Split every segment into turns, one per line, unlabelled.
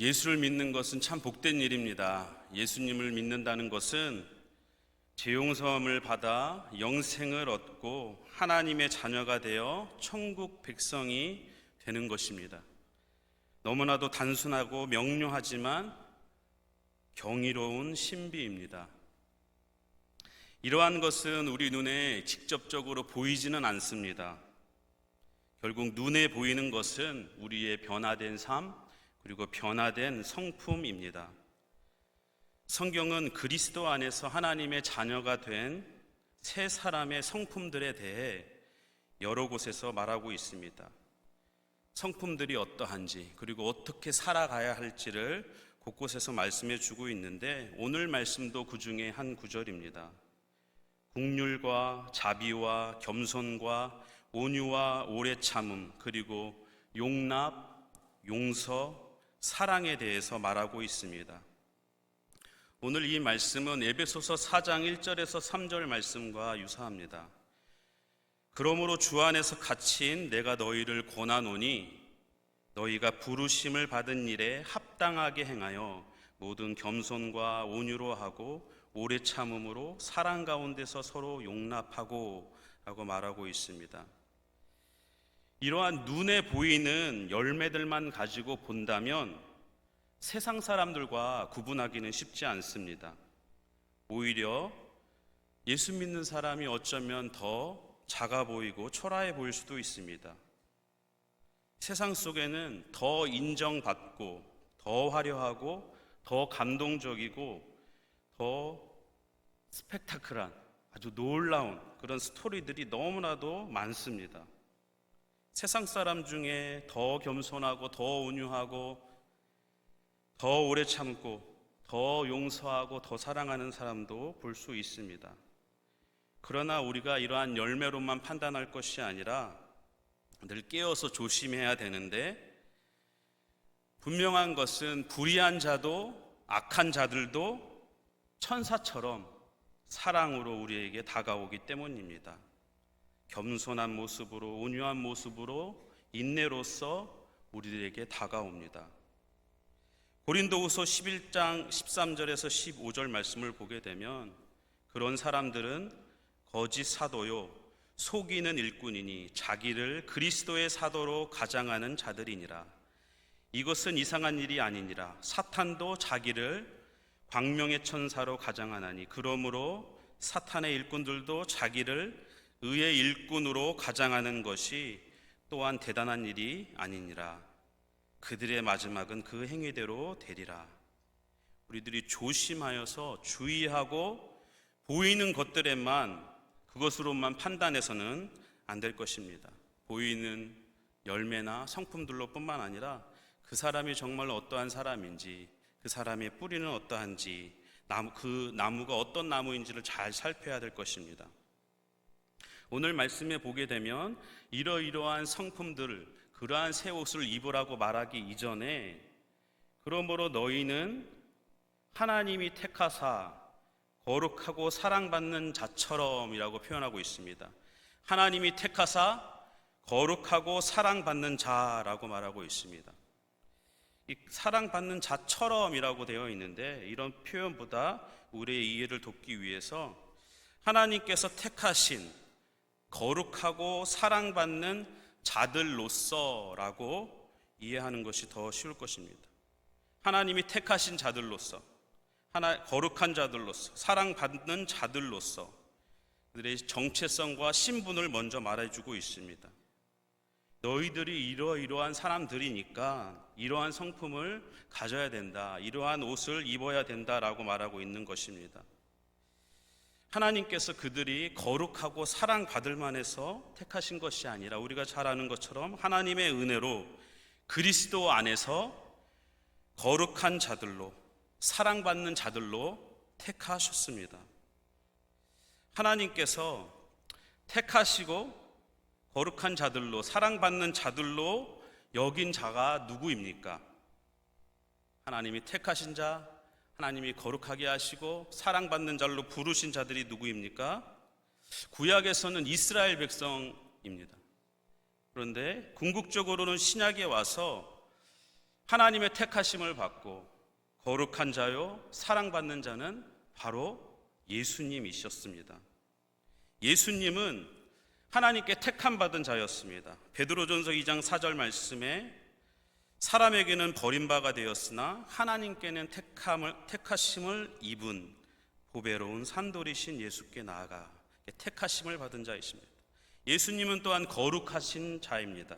예수를 믿는 것은 참 복된 일입니다. 예수님을 믿는다는 것은 죄용서함을 받아 영생을 얻고 하나님의 자녀가 되어 천국 백성이 되는 것입니다. 너무나도 단순하고 명료하지만 경이로운 신비입니다. 이러한 것은 우리 눈에 직접적으로 보이지는 않습니다. 결국 눈에 보이는 것은 우리의 변화된 삶, 그리고 변화된 성품입니다. 성경은 그리스도 안에서 하나님의 자녀가 된 세 사람의 성품들에 대해 여러 곳에서 말하고 있습니다. 성품들이 어떠한지, 그리고 어떻게 살아가야 할지를 곳곳에서 말씀해 주고 있는데 오늘 말씀도 그 중에 한 구절입니다. 국률과 자비와 겸손과 온유와 오래 참음, 그리고 용납, 용서, 사랑에 대해서 말하고 있습니다. 오늘 이 말씀은 에베소서 4장 1절에서 3절 말씀과 유사합니다. 그러므로 주 안에서 갇힌 내가 너희를 권하노니 너희가 부르심을 받은 일에 합당하게 행하여 모든 겸손과 온유로 하고 오래 참음으로 사랑 가운데서 서로 용납하고 라고 말하고 있습니다. 이러한 눈에 보이는 열매들만 가지고 본다면 세상 사람들과 구분하기는 쉽지 않습니다. 오히려 예수 믿는 사람이 어쩌면 더 작아 보이고 초라해 보일 수도 있습니다. 세상 속에는 더 인정받고, 더 화려하고, 더 감동적이고, 더 스펙타클한 아주 놀라운 그런 스토리들이 너무나도 많습니다. 세상 사람 중에 더 겸손하고, 더 온유하고, 더 오래 참고 더 용서하고 더 사랑하는 사람도 볼 수 있습니다. 그러나 우리가 이러한 열매로만 판단할 것이 아니라 늘 깨어서 조심해야 되는데 분명한 것은 불의한 자도 악한 자들도 천사처럼 사랑으로 우리에게 다가오기 때문입니다. 겸손한 모습으로 온유한 모습으로 인내로서 우리들에게 다가옵니다. 고린도후서 11장 13절에서 15절 말씀을 보게 되면 그런 사람들은 거짓 사도요 속이는 일꾼이니 자기를 그리스도의 사도로 가장하는 자들이니라 이것은 이상한 일이 아니니라 사탄도 자기를 광명의 천사로 가장하나니 그러므로 사탄의 일꾼들도 자기를 의의 일꾼으로 가장하는 것이 또한 대단한 일이 아니니라 그들의 마지막은 그 행위대로 되리라. 우리들이 조심하여서 주의하고 보이는 것들에만 그것으로만 판단해서는 안 될 것입니다. 보이는 열매나 성품들로 뿐만 아니라 그 사람이 정말 어떠한 사람인지, 그 사람의 뿌리는 어떠한지, 나무, 그 나무가 어떤 나무인지를 잘 살펴야 될 것입니다. 오늘 말씀에 보게 되면 이러이러한 성품들을 그러한 새 옷을 입으라고 말하기 이전에 그러므로 너희는 하나님이 택하사 거룩하고 사랑받는 자처럼이라고 표현하고 있습니다. 하나님이 택하사 거룩하고 사랑받는 자라고 말하고 있습니다. 이 사랑받는 자처럼이라고 되어 있는데 이런 표현보다 우리의 이해를 돕기 위해서 하나님께서 택하신 거룩하고 사랑받는 자들로서라고 이해하는 것이 더 쉬울 것입니다. 하나님이 택하신 자들로서, 하나 거룩한 자들로서, 사랑받는 자들로서 그들의 정체성과 신분을 먼저 말해주고 있습니다. 너희들이 이러이러한 사람들이니까 이러한 성품을 가져야 된다. 이러한 옷을 입어야 된다라고 말하고 있는 것입니다. 하나님께서 그들이 거룩하고 사랑받을 만해서 택하신 것이 아니라 우리가 잘 아는 것처럼 하나님의 은혜로 그리스도 안에서 거룩한 자들로 사랑받는 자들로 택하셨습니다. 하나님께서 택하시고 거룩한 자들로 사랑받는 자들로 여긴 자가 누구입니까? 하나님이 택하신 자, 하나님이 거룩하게 하시고 사랑받는 자로 부르신 자들이 누구입니까? 구약에서는 이스라엘 백성입니다. 그런데 궁극적으로는 신약에 와서 하나님의 택하심을 받고 거룩한 자요 사랑받는 자는 바로 예수님이셨습니다. 예수님은 하나님께 택함 받은 자였습니다. 베드로전서 2장 4절 말씀에 사람에게는 버림바가 되었으나 하나님께는 택함을 택하심을 입은 보배로운 산돌이신 예수께 나아가 택하심을 받은 자이십니다. 예수님은 또한 거룩하신 자입니다.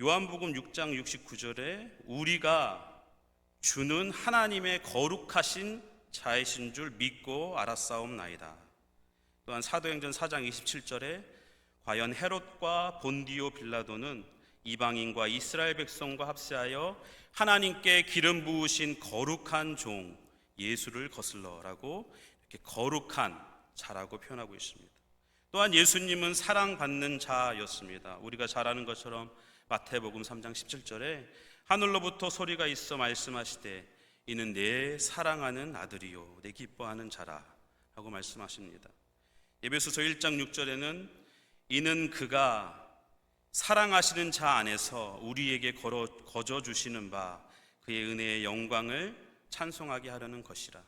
요한복음 6장 69절에 우리가 주는 하나님의 거룩하신 자이신 줄 믿고 알았사옵나이다. 또한 사도행전 4장 27절에 과연 헤롯과 본디오 빌라도는 이방인과 이스라엘 백성과 합세하여 하나님께 기름 부으신 거룩한 종 예수를 거슬러라고 이렇게 거룩한 자라고 표현하고 있습니다. 또한 예수님은 사랑받는 자였습니다. 우리가 잘 아는 것처럼 마태복음 3장 17절에 하늘로부터 소리가 있어 말씀하시되 이는 내 사랑하는 아들이요 내 기뻐하는 자라 하고 말씀하십니다. 예배소서 1장 6절에는 이는 그가 사랑하시는 자 안에서 우리에게 걸어, 거저 주시는 바 그의 은혜의 영광을 찬송하게 하려는 것이라.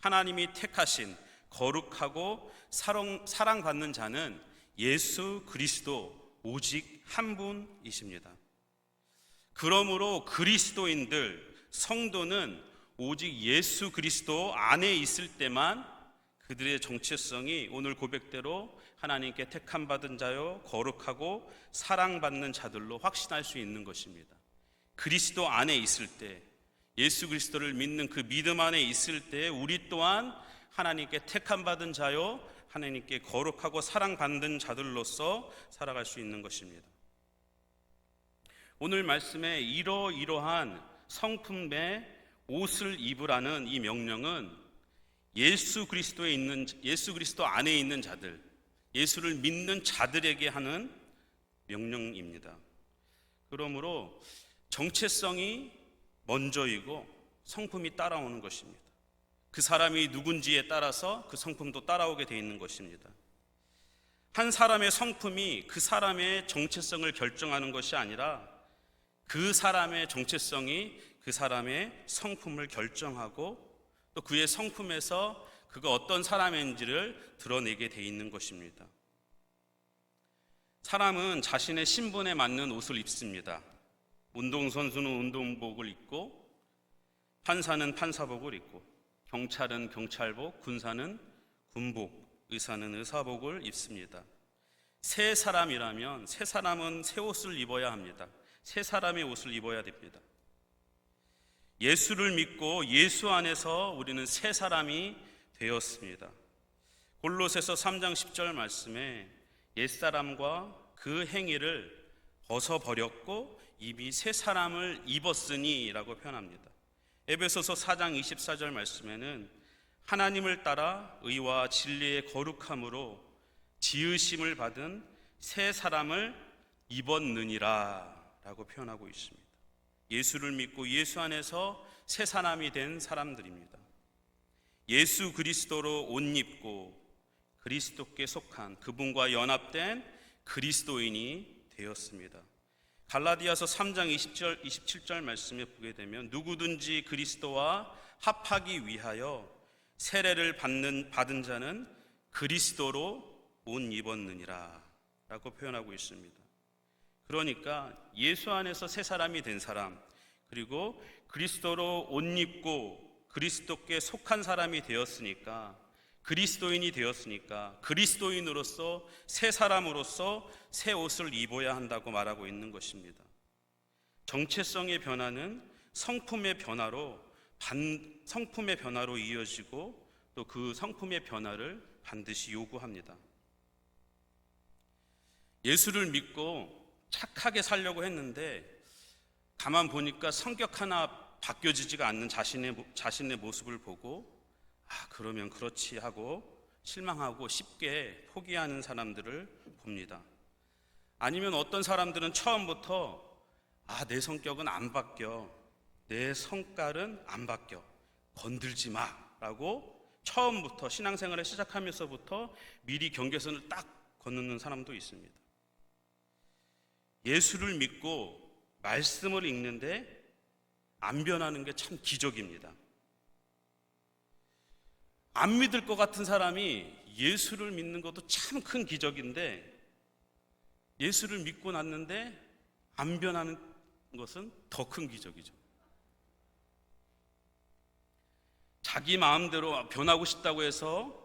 하나님이 택하신 거룩하고 사랑, 사랑받는 자는 예수 그리스도 오직 한 분이십니다. 그러므로 그리스도인들, 성도는 오직 예수 그리스도 안에 있을 때만 그들의 정체성이 오늘 고백대로 하나님께 택함 받은 자요 거룩하고 사랑받는 자들로 확신할 수 있는 것입니다. 그리스도 안에 있을 때 예수 그리스도를 믿는 그 믿음 안에 있을 때 우리 또한 하나님께 택함 받은 자요 하나님께 거룩하고 사랑받는 자들로서 살아갈 수 있는 것입니다. 오늘 말씀에 이러이러한 성품의 옷을 입으라는 이 명령은 예수 그리스도에 있는 예수 그리스도 안에 있는 자들, 예수를 믿는 자들에게 하는 명령입니다. 그러므로 정체성이 먼저이고 성품이 따라오는 것입니다. 그 사람이 누군지에 따라서 그 성품도 따라오게 되어 있는 것입니다. 한 사람의 성품이 그 사람의 정체성을 결정하는 것이 아니라 그 사람의 정체성이 그 사람의 성품을 결정하고 또 그의 성품에서 그가 어떤 사람인지를 드러내게 돼 있는 것입니다. 사람은 자신의 신분에 맞는 옷을 입습니다. 운동선수는 운동복을 입고, 판사는 판사복을 입고, 경찰은 경찰복, 군사는 군복, 의사는 의사복을 입습니다. 새 사람이라면 새 사람은 새 옷을 입어야 합니다. 새 사람의 옷을 입어야 됩니다. 예수를 믿고 예수 안에서 우리는 새 사람이 되었습니다. 골로새서 3장 10절 말씀에 옛사람과 그 행위를 벗어버렸고 이미 새 사람을 입었으니라고 표현합니다. 에베소서 4장 24절 말씀에는 하나님을 따라 의와 진리의 거룩함으로 지으심을 받은 새 사람을 입었느니라라고 표현하고 있습니다. 예수를 믿고 예수 안에서 새 사람이 된 사람들입니다. 예수 그리스도로 옷 입고 그리스도께 속한 그분과 연합된 그리스도인이 되었습니다. 갈라디아서 3장 20절 27절 말씀에 보게 되면 누구든지 그리스도와 합하기 위하여 세례를 받는 받은 자는 그리스도로 옷 입었느니라 라고 표현하고 있습니다. 그러니까 예수 안에서 새 사람이 된 사람, 그리고 그리스도로 옷 입고 그리스도께 속한 사람이 되었으니까 그리스도인이 되었으니까 그리스도인으로서 새 사람으로서 새 옷을 입어야 한다고 말하고 있는 것입니다. 정체성의 변화는 성품의 변화로 반, 성품의 변화로 이어지고 또 그 성품의 변화를 반드시 요구합니다. 예수를 믿고 착하게 살려고 했는데 가만 보니까 성격 하나 바뀌어지지가 않는 자신의 자신의 모습을 보고 아 그러면 그렇지 하고 실망하고 쉽게 포기하는 사람들을 봅니다. 아니면 어떤 사람들은 처음부터 아 내 성격은 안 바뀌어 내 성깔은 안 바뀌어 건들지 마 라고 처음부터 신앙생활을 시작하면서부터 미리 경계선을 딱 걷는 사람도 있습니다. 예수를 믿고 말씀을 읽는데 안 변하는 게 참 기적입니다. 안 믿을 것 같은 사람이 예수를 믿는 것도 참 큰 기적인데 예수를 믿고 났는데 안 변하는 것은 더 큰 기적이죠. 자기 마음대로 변하고 싶다고 해서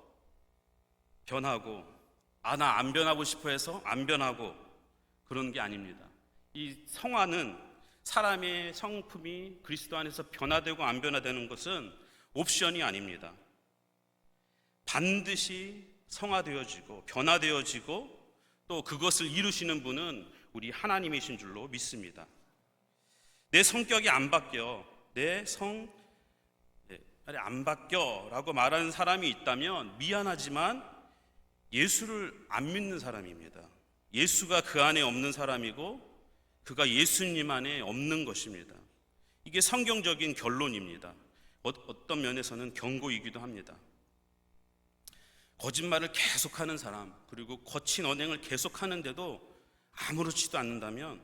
변하고 아 나 안 변하고 싶어 해서 안 변하고 그런 게 아닙니다. 이 성화는 사람의 성품이 그리스도 안에서 변화되고 안 변화되는 것은 옵션이 아닙니다. 반드시 성화되어지고 변화되어지고 또 그것을 이루시는 분은 우리 하나님이신 줄로 믿습니다. 내 성격이 안 바뀌어. 내 성, 네, 안 바뀌어. 라고 말하는 사람이 있다면 미안하지만 예수를 안 믿는 사람입니다. 예수가 그 안에 없는 사람이고 그가 예수님 안에 없는 것입니다. 이게 성경적인 결론입니다. 어- 어떤 면에서는 경고이기도 합니다. 거짓말을 계속하는 사람, 그리고 거친 언행을 계속하는데도 아무렇지도 않는다면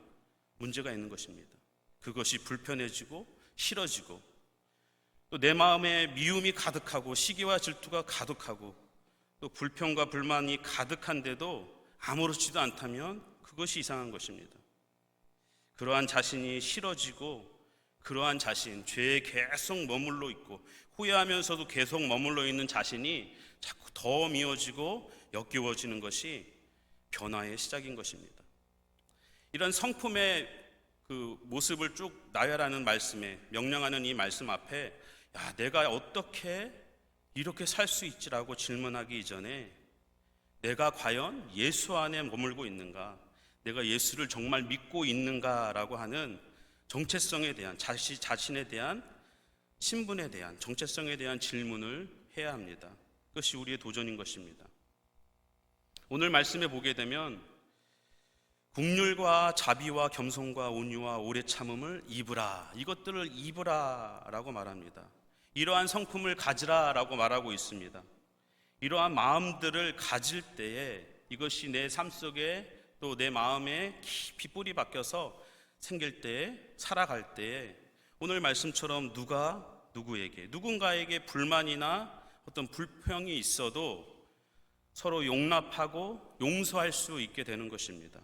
문제가 있는 것입니다. 그것이 불편해지고 싫어지고 또 내 마음에 미움이 가득하고 시기와 질투가 가득하고 또 불평과 불만이 가득한데도 아무렇지도 않다면 그것이 이상한 것입니다. 그러한 자신이 싫어지고 그러한 자신, 죄에 계속 머물러 있고 후회하면서도 계속 머물러 있는 자신이 자꾸 더 미워지고 역겨워지는 것이 변화의 시작인 것입니다. 이런 성품의 그 모습을 쭉 나열하는 말씀에 명령하는 이 말씀 앞에 야, 내가 어떻게 이렇게 살 수 있지라고 질문하기 이전에 내가 과연 예수 안에 머물고 있는가? 내가 예수를 정말 믿고 있는가라고 하는 정체성에 대한 자신 자신에 대한 신분에 대한 정체성에 대한 질문을 해야 합니다. 그것이 우리의 도전인 것입니다. 오늘 말씀에 보게 되면 국률과 자비와 겸손과 온유와 오래 참음을 입으라. 이것들을 입으라라고 말합니다. 이러한 성품을 가지라라고 말하고 있습니다. 이러한 마음들을 가질 때에 이것이 내 삶 속에 또 내 마음에 깊이 뿌리 박혀서 생길 때에 살아갈 때에 오늘 말씀처럼 누가 누구에게 누군가에게 불만이나 어떤 불평이 있어도 서로 용납하고 용서할 수 있게 되는 것입니다.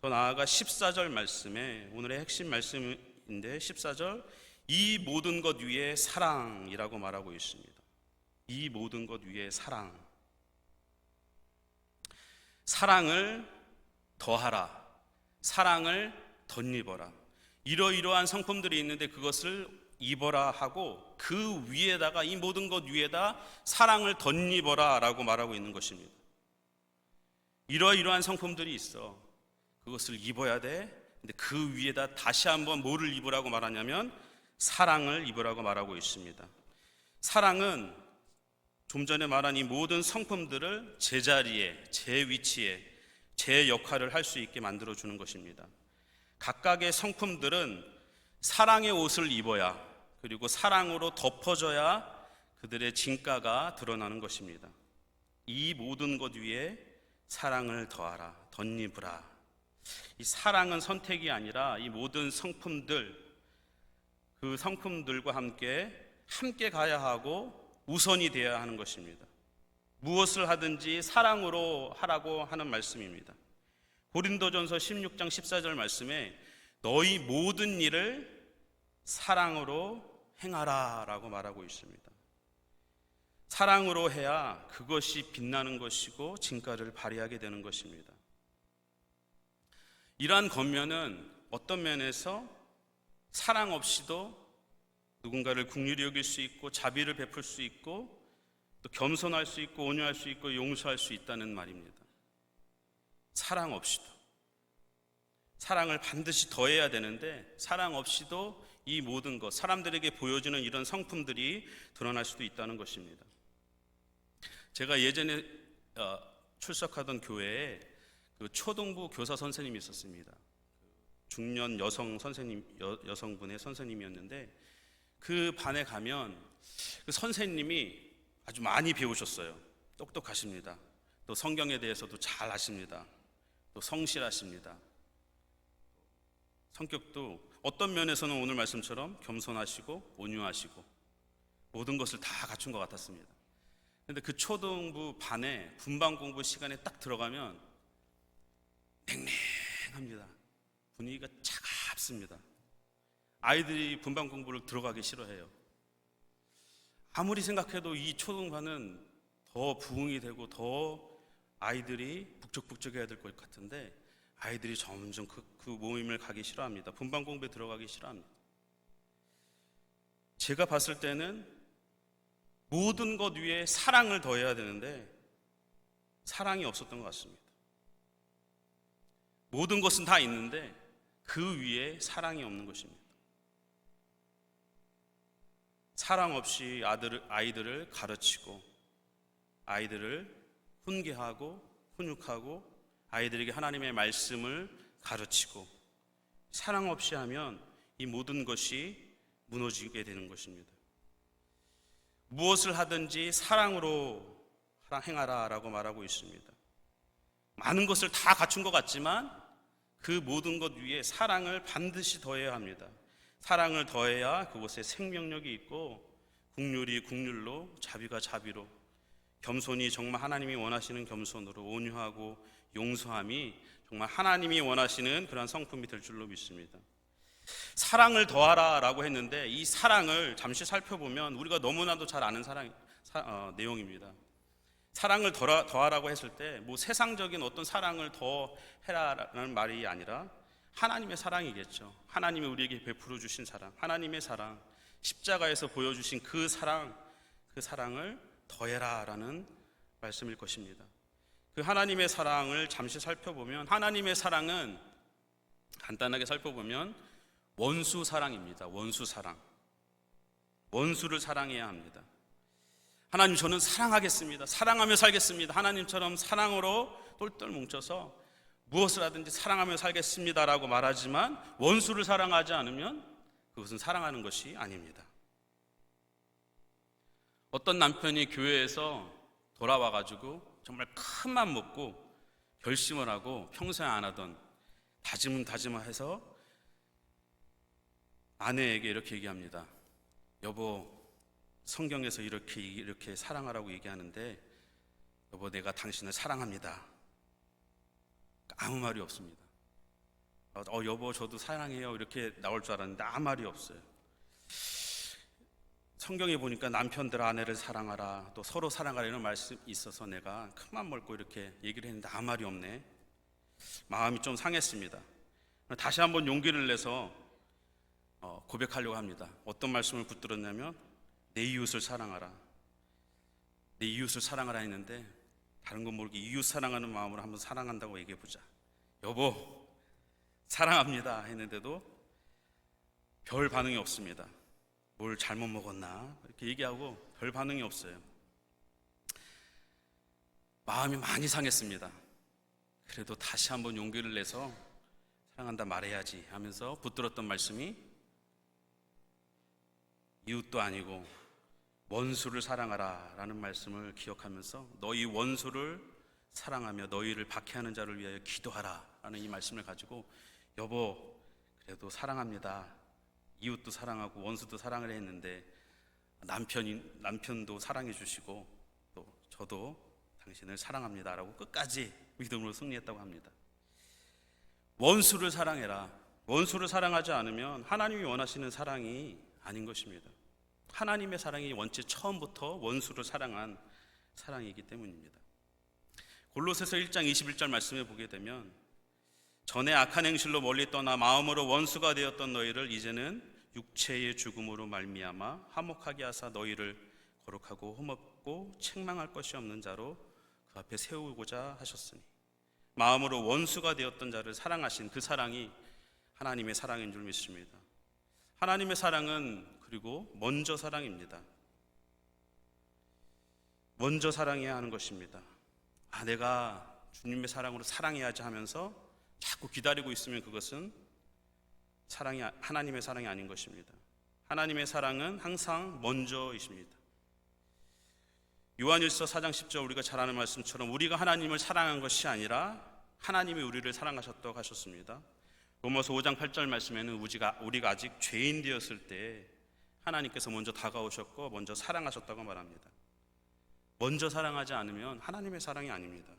더 나아가 14절 말씀에 오늘의 핵심 말씀인데 14절 이 모든 것 위에 사랑이라고 말하고 있습니다. 이 모든 것 위에 사랑. 사랑을 더하라. 사랑을 덧입어라. 이러이러한 성품들이 있는데 그것을 입어라 하고 그 위에다가 이 모든 것 위에다 사랑을 덧입어라 라고 말하고 있는 것입니다. 이러이러한 성품들이 있어. 그것을 입어야 돼. 근데 그 위에다 다시 한번 뭐를 입으라고 말하냐면 사랑을 입으라고 말하고 있습니다. 사랑은 좀 전에 말한 이 모든 성품들을 제자리에, 제 위치에, 제 역할을 할 수 있게 만들어 주는 것입니다. 각각의 성품들은 사랑의 옷을 입어야 그리고 사랑으로 덮어져야 그들의 진가가 드러나는 것입니다. 이 모든 것 위에 사랑을 더하라, 덧입으라. 이 사랑은 선택이 아니라 이 모든 성품들, 그 성품들과 함께 함께 가야 하고 우선이 되어야 하는 것입니다. 무엇을 하든지 사랑으로 하라고 하는 말씀입니다. 고린도전서 16장 14절 말씀에 너희 모든 일을 사랑으로 행하라라고 말하고 있습니다. 사랑으로 해야 그것이 빛나는 것이고 진가를 발휘하게 되는 것입니다. 이러한 겉면은 어떤 면에서 사랑 없이도 누군가를 국률이 여길 수 있고 자비를 베풀 수 있고 또 겸손할 수 있고 온유할 수 있고 용서할 수 있다는 말입니다. 사랑 없이도 사랑을 반드시 더해야 되는데 사랑 없이도 이 모든 것 사람들에게 보여주는 이런 성품들이 드러날 수도 있다는 것입니다. 제가 예전에 어, 출석하던 교회에 그 초등부 교사 선생님이 있었습니다. 중년 여성 선생님 여, 여성분의 선생님이었는데 그 반에 가면 그 선생님이 아주 많이 배우셨어요. 똑똑하십니다. 또 성경에 대해서도 잘 아십니다. 또 성실하십니다. 성격도 어떤 면에서는 오늘 말씀처럼 겸손하시고 온유하시고 모든 것을 다 갖춘 것 같았습니다. 근데 그 초등부 반에 분반 공부 시간에 딱 들어가면 냉랭합니다. 분위기가 차갑습니다. 아이들이 분반 공부를 들어가기 싫어해요. 아무리 생각해도 이 초등반은 더 부흥이 되고 더 아이들이 북적북적해야 될 것 같은데 아이들이 점점 그, 그 모임을 가기 싫어합니다. 분반 공부에 들어가기 싫어합니다. 제가 봤을 때는 모든 것 위에 사랑을 더해야 되는데 사랑이 없었던 것 같습니다. 모든 것은 다 있는데 그 위에 사랑이 없는 것입니다. 사랑 없이 아들을, 아이들을 가르치고 아이들을 훈계하고 훈육하고 아이들에게 하나님의 말씀을 가르치고 사랑 없이 하면 이 모든 것이 무너지게 되는 것입니다. 무엇을 하든지 사랑으로 행하라 라고 말하고 있습니다. 많은 것을 다 갖춘 것 같지만 그 모든 것 위에 사랑을 반드시 더해야 합니다. 사랑을 더해야 그곳에 생명력이 있고 국률이 국률로 자비가 자비로 겸손이 정말 하나님이 원하시는 겸손으로 온유하고 용서함이 정말 하나님이 원하시는 그런 성품이 될 줄로 믿습니다. 사랑을 더하라라고 했는데 이 사랑을 잠시 살펴보면 우리가 너무나도 잘 아는 사랑 사, 어, 내용입니다. 사랑을 더하, 더하라고 했을 때 뭐 세상적인 어떤 사랑을 더 해라라는 말이 아니라 하나님의 사랑이겠죠. 하나님이 우리에게 베풀어 주신 사랑, 하나님의 사랑, 십자가에서 보여주신 그 사랑, 그 사랑을 더해라라는 말씀일 것입니다. 그 하나님의 사랑을 잠시 살펴보면 하나님의 사랑은 간단하게 살펴보면 원수 사랑입니다. 원수 사랑. 원수를 사랑해야 합니다. 하나님 저는 사랑하겠습니다. 사랑하며 살겠습니다. 하나님처럼 사랑으로 똘똘 뭉쳐서 무엇을 하든지 사랑하며 살겠습니다라고 말하지만 원수를 사랑하지 않으면 그것은 사랑하는 것이 아닙니다. 어떤 남편이 교회에서 돌아와 가지고 정말 큰 맘 먹고 결심을 하고 평소에 안 하던 다짐은 다짐해서 아내에게 이렇게 얘기합니다. 여보, 성경에서 이렇게 이렇게 사랑하라고 얘기하는데 여보 내가 당신을 사랑합니다. 아무 말이 없습니다. 어 여보 저도 사랑해요 이렇게 나올 줄 알았는데 아무 말이 없어요. 성경에 보니까 남편들 아내를 사랑하라 또 서로 사랑하라 이런 말씀이 있어서 내가 큰맘 먹고 이렇게 얘기를 했는데 아무 말이 없네. 마음이 좀 상했습니다. 다시 한번 용기를 내서 어, 고백하려고 합니다. 어떤 말씀을 붙들었냐면 내 이웃을 사랑하라. 내 이웃을 사랑하라 했는데 다른 건 모르게 이웃 사랑하는 마음으로 한번 사랑한다고 얘기해 보자. 여보, 사랑합니다 했는데도 별 반응이 없습니다. 뭘 잘못 먹었나? 이렇게 얘기하고 별 반응이 없어요. 마음이 많이 상했습니다. 그래도 다시 한번 용기를 내서 사랑한다 말해야지 하면서 붙들었던 말씀이 이웃도 아니고 원수를 사랑하라 라는 말씀을 기억하면서 너희 원수를 사랑하며 너희를 박해하는 자를 위하여 기도하라 라는 이 말씀을 가지고 여보 그래도 사랑합니다 이웃도 사랑하고 원수도 사랑을 했는데 남편이 남편도 사랑해 주시고 또 저도 당신을 사랑합니다라고 끝까지 믿음으로 승리했다고 합니다. 원수를 사랑해라. 원수를 사랑하지 않으면 하나님이 원하시는 사랑이 아닌 것입니다. 하나님의 사랑이 원체 처음부터 원수를 사랑한 사랑이기 때문입니다. 골로새서 1장 21절 말씀에 보게 되면 전에 악한 행실로 멀리 떠나 마음으로 원수가 되었던 너희를 이제는 육체의 죽음으로 말미암아 화목하게 하사 너희를 거룩하고 험없고 책망할 것이 없는 자로 그 앞에 세우고자 하셨으니 마음으로 원수가 되었던 자를 사랑하신 그 사랑이 하나님의 사랑인 줄 믿습니다. 하나님의 사랑은 그리고 먼저 사랑입니다. 먼저 사랑해야 하는 것입니다. 아, 내가 주님의 사랑으로 사랑해야지 하면서 자꾸 기다리고 있으면 그것은 사랑이 하나님의 사랑이 아닌 것입니다. 하나님의 사랑은 항상 먼저이십니다. 요한일서 4장 10절 우리가 잘 아는 말씀처럼 우리가 하나님을 사랑한 것이 아니라 하나님이 우리를 사랑하셨다고 하셨습니다. 로마서 5장 8절 말씀에는 우리가 우리가 아직 죄인 되었을 때 하나님께서 먼저 다가오셨고 먼저 사랑하셨다고 말합니다. 먼저 사랑하지 않으면 하나님의 사랑이 아닙니다.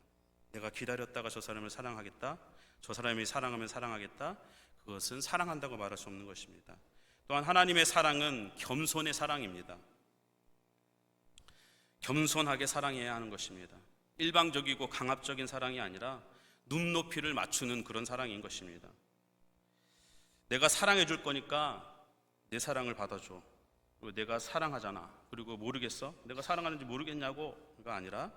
내가 기다렸다가 저 사람을 사랑하겠다. 저 사람이 사랑하면 사랑하겠다. 그것은 사랑한다고 말할 수 없는 것입니다. 또한 하나님의 사랑은 겸손의 사랑입니다. 겸손하게 사랑해야 하는 것입니다. 일방적이고 강압적인 사랑이 아니라 눈높이를 맞추는 그런 사랑인 것입니다. 내가 사랑해 줄 거니까 내 사랑을 받아줘. 내가 사랑하잖아. 그리고 모르겠어? 내가 사랑하는지 모르겠냐고?가 아니라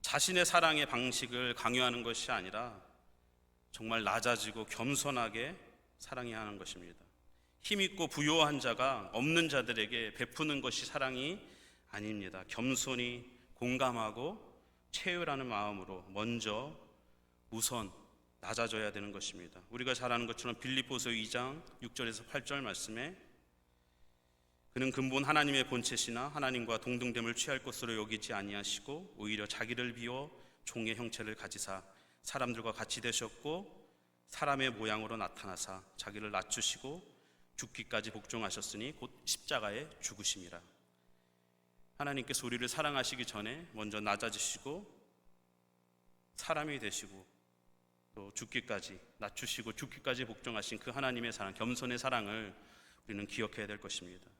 자신의 사랑의 방식을 강요하는 것이 아니라 정말 낮아지고 겸손하게 사랑해야 하는 것입니다. 힘있고 부요한 자가 없는 자들에게 베푸는 것이 사랑이 아닙니다. 겸손히 공감하고 채유라는 마음으로 먼저 우선 낮아져야 되는 것입니다. 우리가 잘 아는 것처럼 빌립보서 2장 6절에서 8절 말씀에 그는 근본 하나님의 본체시나 하나님과 동등됨을 취할 것으로 여기지 아니하시고 오히려 자기를 비워 종의 형체를 가지사 사람들과 같이 되셨고 사람의 모양으로 나타나사 자기를 낮추시고 죽기까지 복종하셨으니 곧 십자가에 죽으심이라. 하나님께서 우리를 사랑하시기 전에 먼저 낮아지시고 사람이 되시고 또 죽기까지 낮추시고 죽기까지 복종하신 그 하나님의 사랑, 겸손의 사랑을 우리는 기억해야 될 것입니다.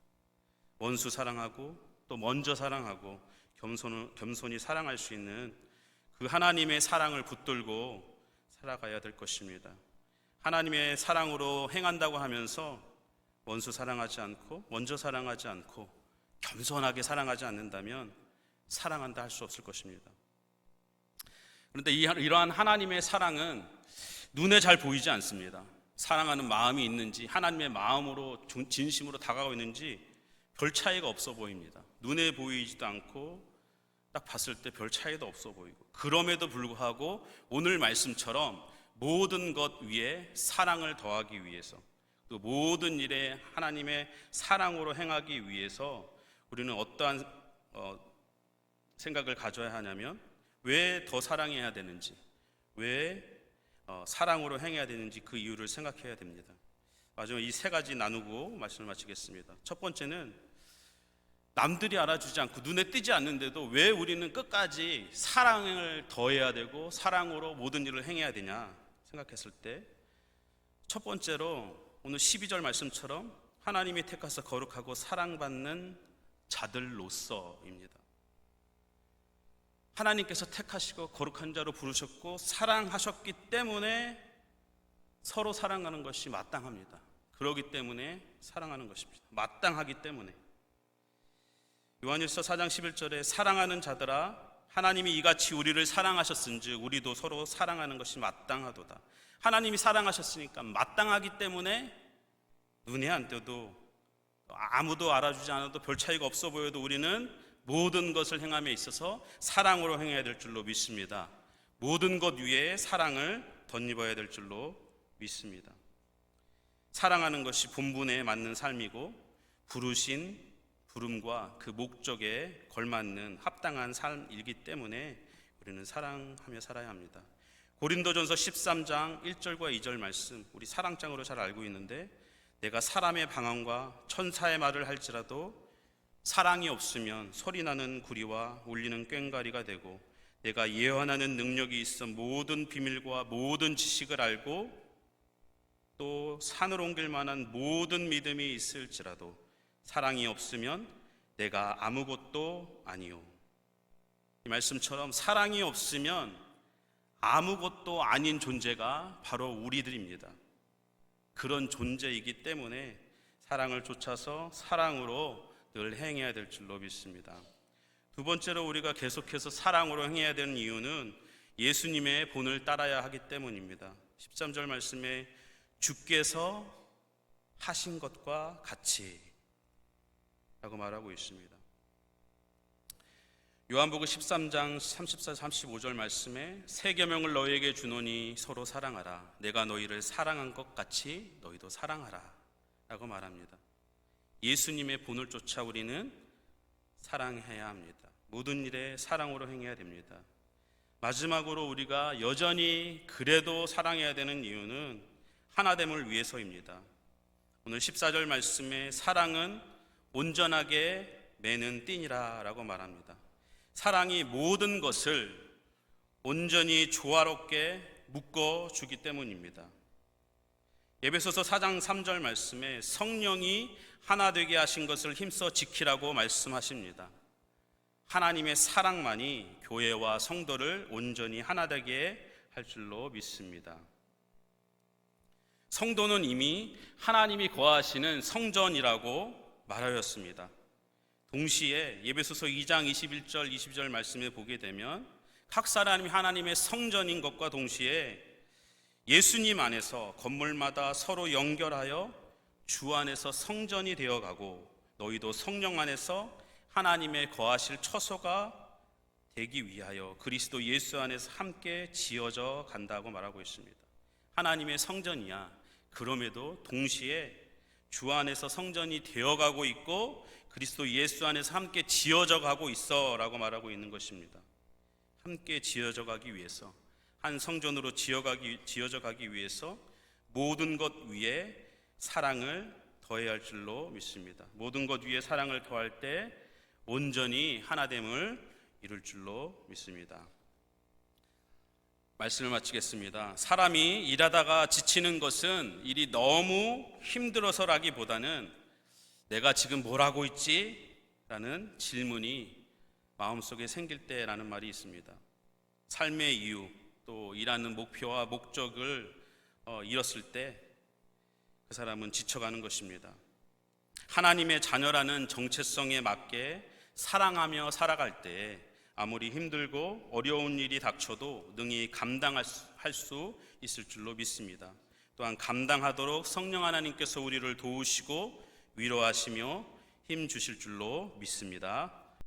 원수 사랑하고 또 먼저 사랑하고 겸손, 겸손히 사랑할 수 있는 그 하나님의 사랑을 붙들고 살아가야 될 것입니다. 하나님의 사랑으로 행한다고 하면서 원수 사랑하지 않고 먼저 사랑하지 않고 겸손하게 사랑하지 않는다면 사랑한다 할 수 없을 것입니다. 그런데 이- 이러한 하나님의 사랑은 눈에 잘 보이지 않습니다. 사랑하는 마음이 있는지 하나님의 마음으로 중- 진심으로 다가오고 있는지 별 차이가 없어 보입니다. 눈에 보이지도 않고 딱 봤을 때 별 차이도 없어 보이고 그럼에도 불구하고 오늘 말씀처럼 모든 것 위에 사랑을 더하기 위해서 또 모든 일에 하나님의 사랑으로 행하기 위해서 우리는 어떠한 어, 생각을 가져야 하냐면 왜 더 사랑해야 되는지 왜 어, 사랑으로 행해야 되는지 그 이유를 생각해야 됩니다. 마지막 이 세 가지 나누고 말씀을 마치겠습니다. 첫 번째는 남들이 알아주지 않고 눈에 띄지 않는데도 왜 우리는 끝까지 사랑을 더해야 되고 사랑으로 모든 일을 행해야 되냐 생각했을 때 첫 번째로 오늘 12절 말씀처럼 하나님이 택하서 거룩하고 사랑받는 자들로서입니다. 하나님께서 택하시고 거룩한 자로 부르셨고 사랑하셨기 때문에 서로 사랑하는 것이 마땅합니다. 그러기 때문에 사랑하는 것입니다. 마땅하기 때문에. 요한일서 4장 11절에 사랑하는 자들아 하나님이 이같이 우리를 사랑하셨은즉 우리도 서로 사랑하는 것이 마땅하도다. 하나님이 사랑하셨으니까 마땅하기 때문에 눈에 안 띄어도 아무도 알아주지 않아도 별 차이가 없어 보여도 우리는 모든 것을 행함에 있어서 사랑으로 행해야 될 줄로 믿습니다. 모든 것 위에 사랑을 덧입어야 될 줄로 믿습니다. 사랑하는 것이 본분에 맞는 삶이고 부르신 부름과 그 목적에 걸맞는 합당한 삶이기 때문에 우리는 사랑하며 살아야 합니다. 고린도전서 13장 1절과 2절 말씀 우리 사랑장으로 잘 알고 있는데 내가 사람의 방언과 천사의 말을 할지라도 사랑이 없으면 소리 나는 구리와 울리는 꽹과리가 되고 내가 예언하는 능력이 있어 모든 비밀과 모든 지식을 알고 또 산을 옮길 만한 모든 믿음이 있을지라도 사랑이 없으면 내가 아무것도 아니요. 이 말씀처럼 사랑이 없으면 아무것도 아닌 존재가 바로 우리들입니다. 그런 존재이기 때문에 사랑을 쫓아서 사랑으로 늘 행해야 될 줄로 믿습니다. 두 번째로 우리가 계속해서 사랑으로 행해야 되는 이유는 예수님의 본을 따라야 하기 때문입니다. 13절 말씀에 주께서 하신 것과 같이 라고 말하고 있습니다. 요한복음 13장 34, 35절 말씀에 새 계명을 너희에게 주노니 서로 사랑하라. 내가 너희를 사랑한 것 같이 너희도 사랑하라. 라고 말합니다. 예수님의 본을 쫓아 우리는 사랑해야 합니다. 모든 일에 사랑으로 행해야 됩니다. 마지막으로 우리가 여전히 그래도 사랑해야 되는 이유는 하나됨을 위해서입니다. 오늘 14절 말씀에 사랑은 온전하게 매는 띠니라라고 말합니다. 사랑이 모든 것을 온전히 조화롭게 묶어 주기 때문입니다. 예배소서 4장 3절 말씀에 성령이 하나 되게 하신 것을 힘써 지키라고 말씀하십니다. 하나님의 사랑만이 교회와 성도를 온전히 하나 되게 할 줄로 믿습니다. 성도는 이미 하나님이 거하시는 성전이라고 말하였습니다. 동시에 예배소서 2장 21절 22절 말씀에 보게 되면 각 사람이 하나님의 성전인 것과 동시에 예수님 안에서 건물마다 서로 연결하여 주 안에서 성전이 되어 가고 너희도 성령 안에서 하나님의 거하실 처소가 되기 위하여 그리스도 예수 안에서 함께 지어져 간다고 말하고 있습니다. 하나님의 성전이야. 그럼에도 동시에 주 안에서 성전이 되어가고 있고 그리스도 예수 안에서 함께 지어져 가고 있어라고 말하고 있는 것입니다. 함께 지어져 가기 위해서 한 성전으로 지어가기 지어져 가기 위해서 모든 것 위에 사랑을 더해야 할 줄로 믿습니다. 모든 것 위에 사랑을 더할 때 온전히 하나됨을 이룰 줄로 믿습니다. 말씀을 마치겠습니다. 사람이 일하다가 지치는 것은 일이 너무 힘들어서라기보다는 내가 지금 뭘 하고 있지? 라는 질문이 마음속에 생길 때라는 말이 있습니다. 삶의 이유, 또 일하는 목표와 목적을 어, 잃었을 때 그 사람은 지쳐가는 것입니다. 하나님의 자녀라는 정체성에 맞게 사랑하며 살아갈 때 아무리 힘들고 어려운 일이 닥쳐도 능히 감당할 수 있을 줄로 믿습니다. 또한 감당하도록 성령 하나님께서 우리를 도우시고 위로하시며 힘 주실 줄로 믿습니다.